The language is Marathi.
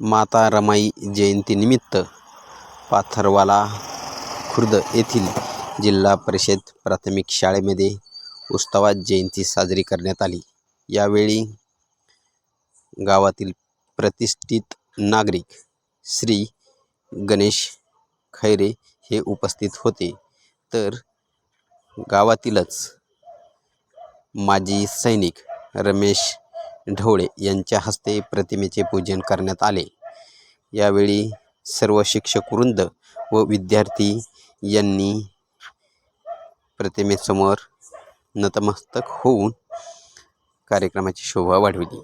माता रमाई जयंतीनिमित्त पाथरवाला खुर्द येथील जिल्हा परिषद प्राथमिक शाळेमध्ये उत्सवात जयंती साजरी करण्यात आली. यावेळी गावातील प्रतिष्ठित नागरिक श्री गणेश खैरे हे उपस्थित होते. तर गावातीलच माजी सैनिक रमेश ढवळे यांच्या हस्ते प्रतिमेचे पूजन करण्यात आले. यावेळी सर्व शिक्षकवृंद व विद्यार्थी यांनी प्रतिमेसमोर नतमस्तक होऊन कार्यक्रमाची शोभा वाढविली.